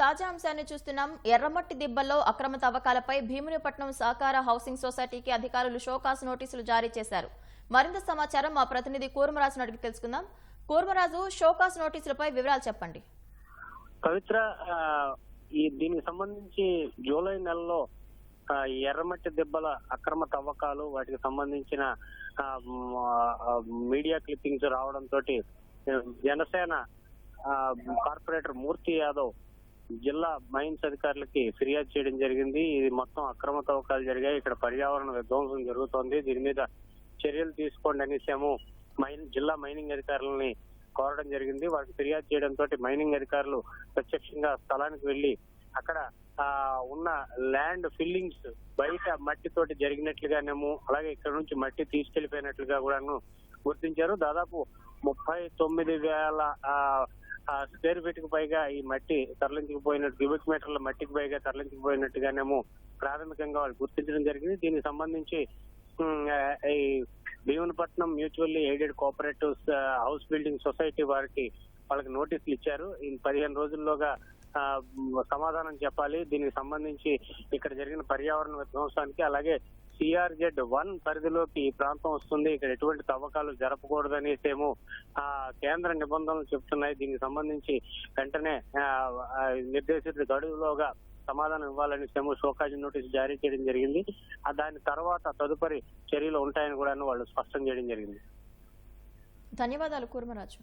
తాజా అంశాన్ని చూస్తున్నాం. ఎర్రమట్టి దిబ్బల్లో అక్రమ తవ్వకాలపై భీమునిపట్నం సహకార హౌసింగ్ సొసైటీకి అధికారులు షోకాస్ నోటీసులు జారీ చేశారు. మరింత సమాచారం మా ప్రతినిధి కూర్మరాజును అడిగి తెలుసుకుందాం. కూర్మరాజు షోకాస్ నోటీసులపై వివరాలు చెప్పండి. పవిత్ర ఈ దీనికి సంబంధించి జూలై నెలలో ఎర్రమట్టి దెబ్బల అక్రమ తవ్వకాలు వాటికి సంబంధించిన మీడియా క్లిప్పింగ్స్ రావడంతో జనసేన కార్పొరేటర్ మూర్తి యాదవ్ జిల్లా మైన్స్ అధికారులకి ఫిర్యాదు చేయడం జరిగింది. ఇది మొత్తం అక్రమ తవ్వకాలు జరిగాయి. ఇక్కడ పర్యావరణ విధ్వంసం జరుగుతోంది. దీని మీద చర్యలు తీసుకోండి అనేసాము మైన్ జిల్లా మైనింగ్ అధికారులని కోరడం జరిగింది. వారికి ఫిర్యాదు చేయడంతో మైనింగ్ అధికారులు ప్రత్యక్షంగా స్థలానికి వెళ్ళి అక్కడ ఉన్న ల్యాండ్ ఫిల్లింగ్స్ బయట మట్టితోటి జరిగినట్లుగానేమో అలాగే ఇక్కడ నుంచి మట్టి తీసుకెళ్ళిపోయినట్లుగా కూడాను గుర్తించారు. దాదాపు ముప్పై తొమ్మిది వేల ఆ, స్క్వేర్ ఫీట్కు పైగా ఈ మట్టి తరలించుకుపోయినట్టు క్యూబిక్ మీటర్ల మట్టికి పైగా తరలించుకుపోయినట్టుగానేమో ప్రాథమికంగా వాళ్ళు గుర్తించడం జరిగింది. దీనికి సంబంధించి ఈ Bheemunipatnam mutually aided cooperative house building society వారికి వాళ్ళకి నోటీసులు ఇచ్చారు. ఈ పదిహేను రోజుల్లోగా సమాధానం చెప్పాలి. దీనికి సంబంధించి ఇక్కడ జరిగిన పర్యావరణ విధ్వంసానికి అలాగే సిఆర్జెడ్ వన్ పరిధిలోకి ఈ ప్రాంతం వస్తుంది. ఇక్కడ ఎటువంటి తవ్వకాలు జరపకూడదనేసేమో ఆ కేంద్ర నిబంధనలు చెప్తున్నాయి. దీనికి సంబంధించి వెంటనే నిర్దేశిత గడువులోగా సమాధానం ఇవ్వాలని సెము షోకాజ్ నోటీస్ జారీ చేయడం జరిగింది. ఆ దాని తర్వాత తదుపరి చర్యలు ఉంటాయని కూడా వాళ్ళు స్పష్టం చేయడం జరిగింది. ధన్యవాదాలు కూర్మరాజు.